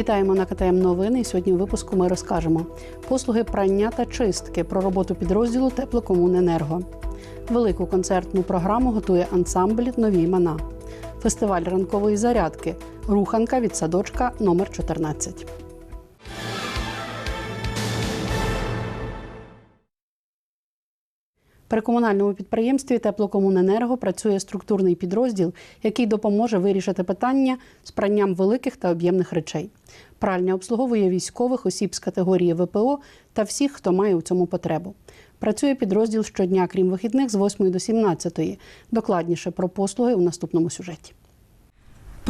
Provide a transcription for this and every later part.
Вітаємо на КТМ Новини. І сьогодні в випуску ми розкажемо послуги прання та чистки про роботу підрозділу Теплокомуненерго. Велику концертну програму готує ансамбль Нові імена. Фестиваль ранкової зарядки. Руханка від садочка номер 14. При комунальному підприємстві Теплокомуненерго працює структурний підрозділ, який допоможе вирішити питання з пранням великих та об'ємних речей. Пральня обслуговує військових осіб з категорії ВПО та всіх, хто має у цьому потребу. Працює підрозділ щодня, крім вихідних, з 8 до 17. Докладніше про послуги у наступному сюжеті.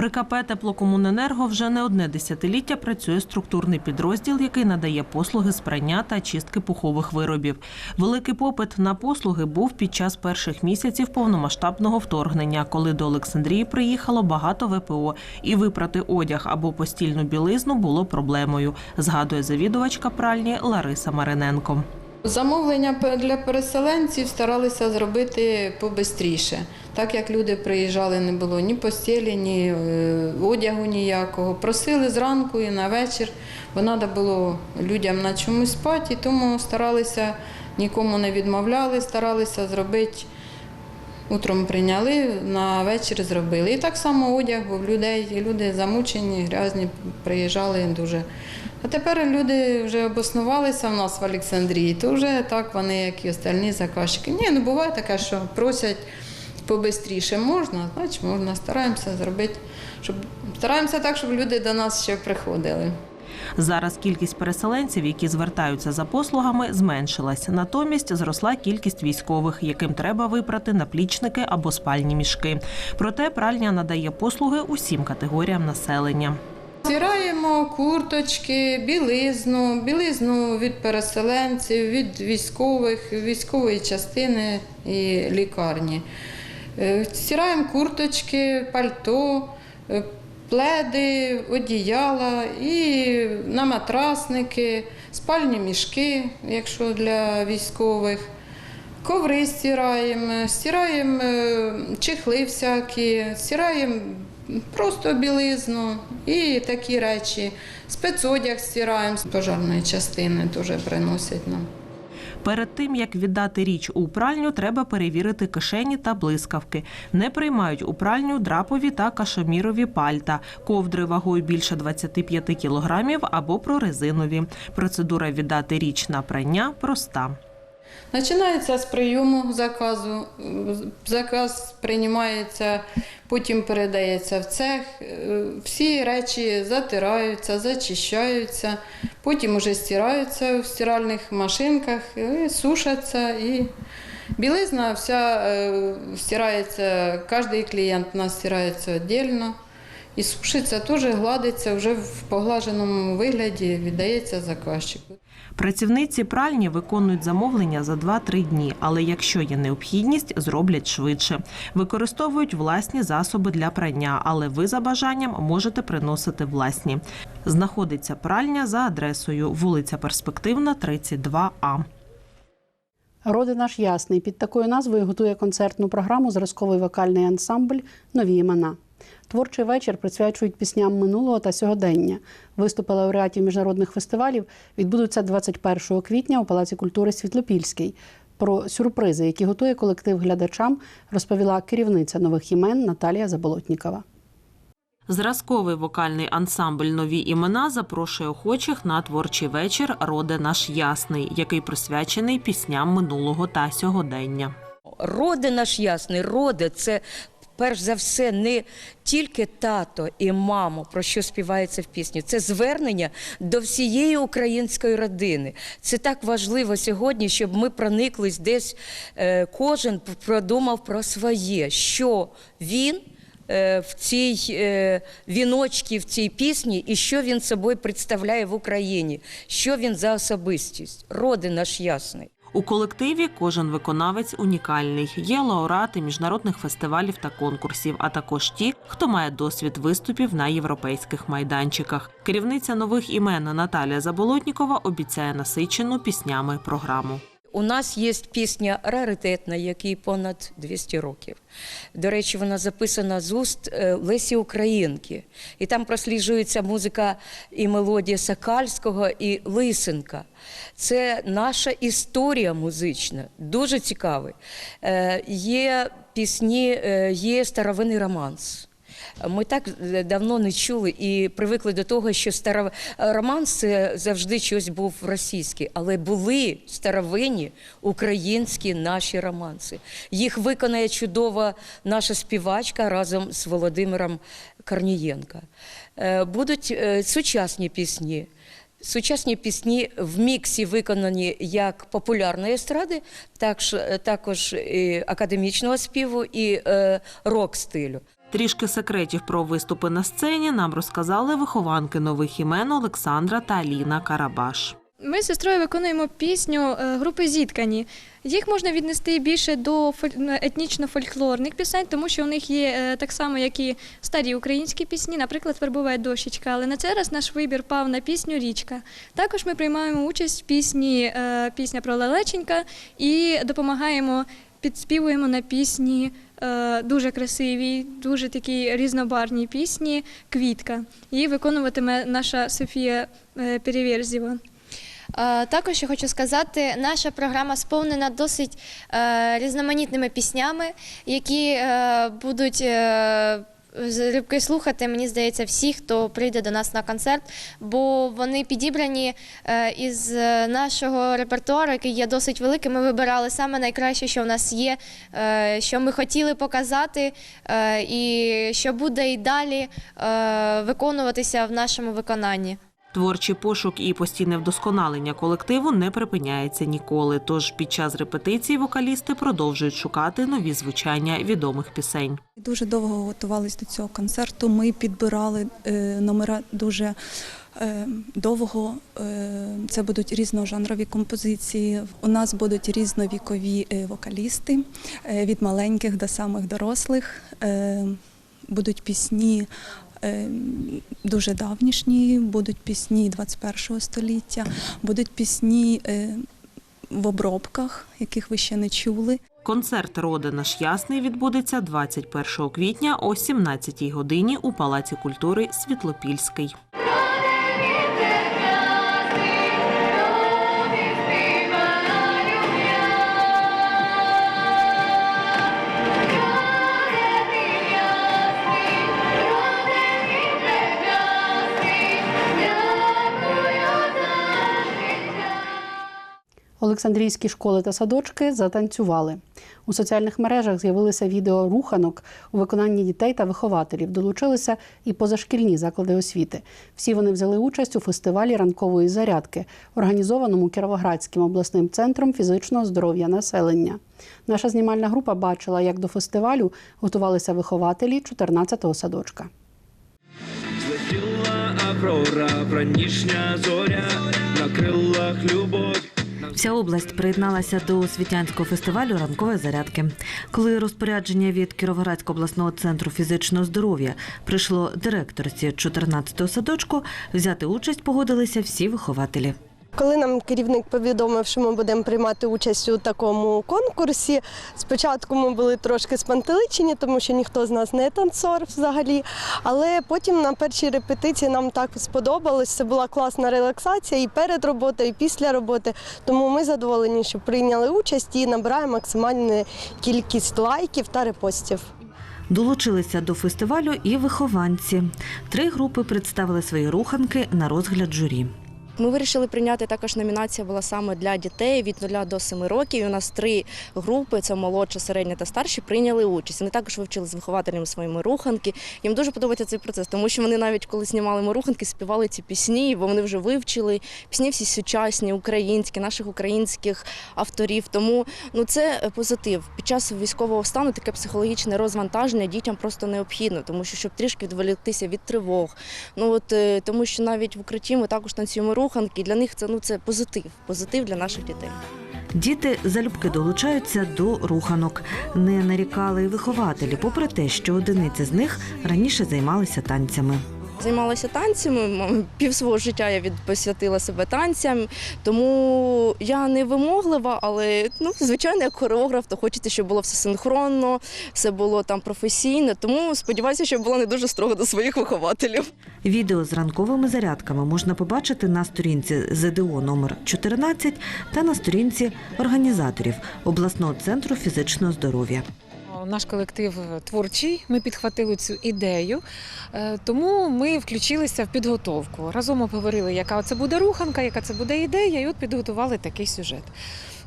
При КП «Теплокомуненерго» вже не одне десятиліття працює структурний підрозділ, який надає послуги з прання та чистки пухових виробів. Великий попит на послуги був під час перших місяців повномасштабного вторгнення, коли до Олександрії приїхало багато ВПО, і випрати одяг або постільну білизну було проблемою, згадує завідувачка пральні Лариса Мариненко. Замовлення для переселенців старалися зробити побистріше. Так як люди приїжджали, не було ні постелі, ні е, одягу ніякого. Просили зранку і на вечір, бо треба було людям на чомусь спати, тому старалися, нікому не відмовляли, старалися зробити. Утром прийняли, на вечір зробили. І так само одяг був людей. Люди замучені, грязні, приїжджали дуже. А тепер люди вже обоснувалися в нас в Олександрії, то вже так вони, як і остальні заказчики. Ні, ну буває таке, що просять побистріше. Можна, значить можна. Стараємося зробити, щоб стараємося так, щоб люди до нас ще приходили. Зараз кількість переселенців, які звертаються за послугами, зменшилась. Натомість зросла кількість військових, яким треба випрати наплічники або спальні мішки. Проте пральня надає послуги усім категоріям населення. Стираємо курточки, білизну, білизну від переселенців, від військових, військової частини і лікарні. Е, Стираємо курточки, пальто, е, пледи, одіяла і на матрасники, спальні мішки, якщо для військових. Коври стираємо, стираємо е, чехли всякі, стираємо просто білизну і такі речі. Спецодяг стираємо з пожарної частини, теж приносять нам. Перед тим як віддати річ у пральню, треба перевірити кишені та блискавки. Не приймають у пральню драпові та кашемірові пальта, ковдри вагою більше 25 кілограмів або прорезинові. Процедура віддати річ на прання проста. Починається з прийому заказу. Заказ приймається, потім передається в цех. Е, Всі речі затираються, зачищаються, потім вже стираються в стиральних машинках, і сушаться. І білизна вся е, стирається, кожен клієнт у нас стирається віддільно. І сушиться, теж гладиться вже в поглаженому вигляді, віддається заказчику. Працівниці пральні виконують замовлення за 2-3 дні, але якщо є необхідність, зроблять швидше. Використовують власні засоби для прання, але ви за бажанням можете приносити власні. Знаходиться пральня за адресою вулиця Перспективна, 32А. Роди наш ясний під такою назвою готує концертну програму зразковий вокальний ансамбль Нові імена. Творчий вечір присвячують пісням минулого та сьогодення. Виступи лауреатів міжнародних фестивалів відбудуться 21 квітня у Палаці культури Світлопільський. Про сюрпризи, які готує колектив глядачам, розповіла керівниця нових імен Наталія Заболотнікова. Зразковий вокальний ансамбль Нові імена запрошує охочих на творчий вечір Роде наш ясний, який присвячений пісням минулого та сьогодення. Роди наш ясний, роди це перш за все не тільки тато і мамо, про що співається в пісні. Це звернення до всієї української родини. Це так важливо сьогодні, щоб ми прониклись десь, е, кожен продумав про своє, що він. е, В цій е, віночці, в цій пісні, і що він собою представляє в Україні, що він за особистість, роди наш ясний. У колективі кожен виконавець унікальний. Є лауреати міжнародних фестивалів та конкурсів, а також ті, хто має досвід виступів на європейських майданчиках. Керівниця нових імен Наталія Заболотнікова обіцяє насичену піснями програму. У нас є пісня раритетна, якій понад 200 років. До речі, вона записана з уст е, Лесі Українки. І там просліджується музика і мелодія Сакальського і Лисенка. Це наша історія музична, дуже цікавий. Е, Є пісні, е, є старовинний романс. Ми так давно не чули і привикли до того, що старо... романс це завжди щось був російський, але були старовинні українські наші романси. Їх виконає чудова наша співачка разом з Володимиром Корнієнка. Е, Будуть е, сучасні пісні. Сучасні пісні в міксі виконані як популярної естради, так також і академічного співу і е, рок-стилю. Трішки секретів про виступи на сцені нам розказали вихованки нових імен Олександра та Аліна Карабаш. Ми з сестрою виконуємо пісню е, групи Зіткані. Їх можна віднести більше до фоль- етнічно-фольклорних пісень, тому що у них є е, так само, як і старі українські пісні, наприклад, Вербова дощечка. Але на цей раз наш вибір пав на пісню Річка. Також ми приймаємо участь в пісні е, пісня про Лелеченька і допомагаємо, підспівуємо на пісні. Дуже красивій, дуже такі різнобарвні пісні Квітка. Її виконуватиме наша Софія Перевєрзєва. Е, Також я хочу сказати, наша програма сповнена досить е, різноманітними піснями, які е, будуть залюбки слухати, мені здається, всі, хто прийде до нас на концерт, бо вони підібрані із нашого репертуару, який є досить великим. Ми вибирали саме найкраще, що в нас є, що ми хотіли показати, і що буде і далі виконуватися в нашому виконанні. Творчий пошук і постійне вдосконалення колективу не припиняється ніколи. Тож під час репетицій вокалісти продовжують шукати нові звучання відомих пісень. Дуже довго готувалися до цього концерту. Ми підбирали е, номера дуже е, довго. Е, це будуть різножанрові композиції. У нас будуть різновікові вокалісти від маленьких до самих дорослих. Будуть пісні. Е, Дуже давнішні, будуть пісні 21 століття, будуть пісні е, в обробках, яких ви ще не чули. Концерт Роди наш ясний відбудеться 21 квітня о 17 годині у Палаці культури Світлопільський. Олександрійські школи та садочки затанцювали. У соціальних мережах з'явилися відео руханок у виконанні дітей та вихователів. Долучилися і позашкільні заклади освіти. Всі вони взяли участь у фестивалі ранкової зарядки, організованому Кіровоградським обласним центром фізичного здоров'я населення. Наша знімальна група бачила, як до фестивалю готувалися вихователі 14-го садочка. Аврора, зоря, на крилах любов. Вся область приєдналася до освітянського фестивалю ранкової зарядки. Коли розпорядження від Кіровоградського обласного центру фізичного здоров'я прийшло директорці 14-го садочку, взяти участь погодилися всі вихователі. Коли нам керівник повідомив, що ми будемо приймати участь у такому конкурсі, спочатку ми були трошки спантеличені, тому що ніхто з нас не танцор взагалі. Але потім на першій репетиції нам так сподобалось. Це була класна релаксація і перед роботою, і після роботи. Тому ми задоволені, що прийняли участь і набираємо максимальну кількість лайків та репостів. Долучилися до фестивалю і вихованці. Три групи представили свої руханки на розгляд журі. Ми вирішили прийняти також номінація була саме для дітей від 0 до 7 років. І у нас три групи: це молодша, середня та старші, прийняли участь. Вони також вивчили з вихователями своїми руханки. Їм дуже подобається цей процес, тому що вони навіть коли знімали ми руханки, співали ці пісні, бо вони вже вивчили пісні всі сучасні, українські, наших українських авторів. Тому ну це позитив. Під час військового стану таке психологічне розвантаження дітям просто необхідно, тому що щоб трішки відволіктися від тривог. Ну от е, тому, що навіть в укритті ми також танцюємо руханки. Для них це ну це позитив, позитив для наших дітей. Діти залюбки долучаються до руханок. Не нарікали й вихователі, попри те, що одиниці з них раніше займалися танцями. Займалася танцями, пів свого життя я від посвятила себе танцям, тому я не вимоглива, але ну, звичайно, як хореограф, то хочеться, щоб було все синхронно, все було там професійно. Тому сподіваюся, що була не дуже строга до своїх вихователів. Відео з ранковими зарядками можна побачити на сторінці ЗДО номер 14 та на сторінці організаторів обласного центру фізичного здоров'я. Наш колектив творчий, ми підхватили цю ідею, е, тому ми включилися в підготовку. Разом обговорили, яка це буде руханка, яка це буде ідея, і от підготували такий сюжет.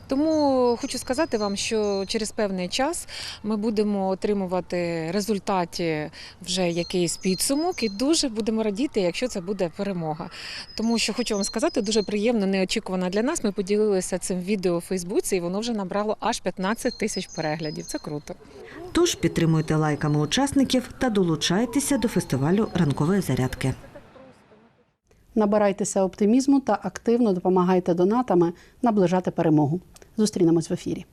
Тому хочу сказати вам, що через певний час ми будемо отримувати результаті вже якийсь підсумок, і дуже будемо радіти, якщо це буде перемога. Тому що хочу вам сказати, дуже приємно, неочікувано для нас. Ми поділилися цим відео у Фейсбуці, і воно вже набрало аж 15 тисяч переглядів. Це круто. Тож підтримуйте лайками учасників та долучайтеся до фестивалю ранкової зарядки. Набирайтеся оптимізму та активно допомагайте донатами наближати перемогу. Зустрінемось в ефірі.